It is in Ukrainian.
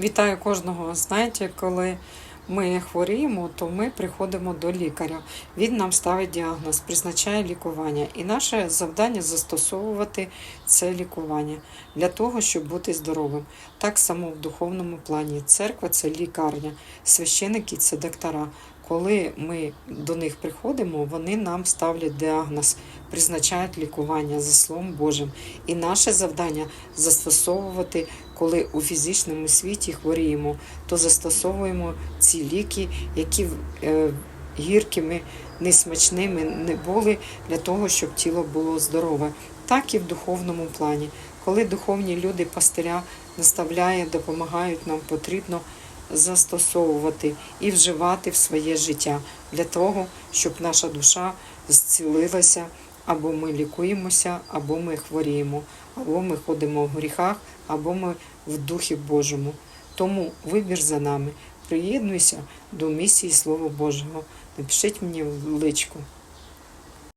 Вітаю кожного. Знаєте, коли ми хворіємо, то ми приходимо до лікаря. Він нам ставить діагноз, призначає лікування. І наше завдання застосовувати це лікування для того, щоб бути здоровим. Так само в духовному плані. Церква це лікарня, священики це доктора. Коли ми до них приходимо, вони нам ставлять діагноз, призначають лікування за Словом Божим. І наше завдання застосовувати, коли у фізичному світі хворіємо, то застосовуємо ці ліки, які е, гіркими, несмачними не були для того, щоб тіло було здорове. Так і в духовному плані. Коли духовні люди пастиря наставляють, допомагають, нам потрібно застосовувати і вживати в своє життя для того, щоб наша душа зцілилася, або ми лікуємося, або ми хворіємо, або ми ходимо в гріхах, або ми в Духі Божому. Тому вибір за нами. Приєднуйся до місії Слова Божого. Напишіть мені в личку.